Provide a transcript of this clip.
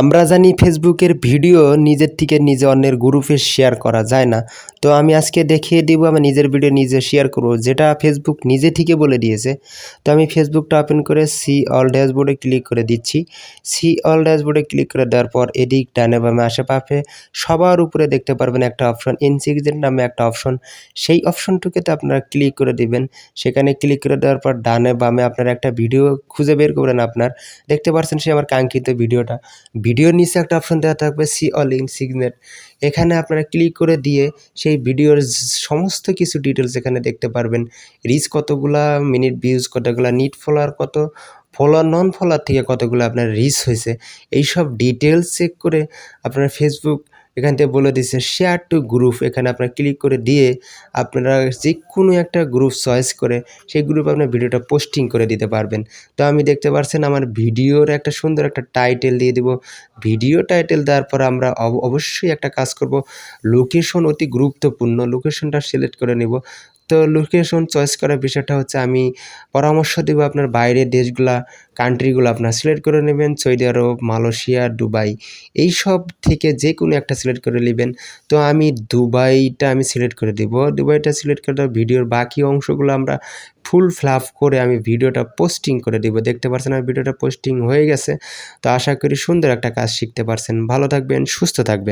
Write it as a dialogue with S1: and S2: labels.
S1: আমরা জানি ফেসবুকের ভিডিও নিজের থেকে নিজে অন্যের গ্রুপে শেয়ার করা যায় না। তো আমি আজকে দেখিয়ে দিব, আমি নিজের ভিডিও নিজে শেয়ার করব, যেটা ফেসবুক নিজে থেকে বলে দিয়েছে। তো আমি ফেসবুকটা ওপেন করে সি অল ড্যাশবোর্ডে ক্লিক করে দিচ্ছি। সি অল ড্যাশবোর্ডে ক্লিক করে দেওয়ার পর এদিক, ডানে বামে, আশেপাশে সবার উপরে দেখতে পারবেন একটা অপশন ইনসিগজেন্ট নামে একটা অপশন সেই অপশনটুকুতে আপনারা ক্লিক করে দিবেন। সেখানে ক্লিক করে দেওয়ার পর ডানে বামে আপনারা একটা ভিডিও খুঁজে বের করবেন আপনার। দেখতে পাচ্ছেন সে আমার কাঙ্ক্ষিত ভিডিওটা ভিডিওর নিচে একটা অপশন দেওয়া থাকবে সি অল ইন সিগনেট এখানে আপনারা ক্লিক করে দিয়ে সেই ভিডিওর সমস্ত কিছু ডিটেলস এখানে দেখতে পারবেন। রিচ কতগুলা মিনিট ভিউজ কতগুলা নিট ফলোয়ার কত ফলোয়ার নন ফলোয়ার থেকে কতগুলো আপনার রিচ হয়েছে। এইসব ডিটেলস চেক করে আপনার ফেসবুক এখান থেকে বলে দিচ্ছে শেয়ার টু গ্রুপ এখানে আপনারা ক্লিক করে দিয়ে আপনারা যে কোনো একটা গ্রুপ চয়েস করে সেই গ্রুপে আপনার ভিডিওটা পোস্টিং করে দিতে পারবেন। তো আমি দেখতে পাচ্ছেন আমার ভিডিওর একটা সুন্দর একটা টাইটেল দিয়ে দিব। ভিডিও টাইটেল দেওয়ার পর আমরা অব- অবশ্যই একটা কাজ করব। লোকেশন অতি গুরুত্বপূর্ণ। লোকেশনটা সিলেক্ট করে নিব। তো লোকেশন চয়েস করার বিষয়টা হচ্ছে আমি পরামর্শ দেব আপনার বাইরের দেশগুলা কান্ট্রিগুলো আপনার সিলেক্ট করে নেবেন, সৌদি আরব, মালয়েশিয়া, দুবাই এই সব থেকে যে কোনো একটা সিলেক্ট করে নেবেন। তো আমি দুবাইটা আমি সিলেক্ট করে দিব। দুবাইটা সিলেক্ট করে ভিডিওর বাকি অংশগুলো আমরা ফুল ফ্লাফ করে আমি ভিডিওটা পোস্টিং করে দিব। দেখতে পারছেন আমার ভিডিওটা পোস্টিং হয়ে গেছে। তো আশা করি সুন্দর একটা কাজ শিখতে পারছেন। ভালো থাকবেন, সুস্থ থাকবেন।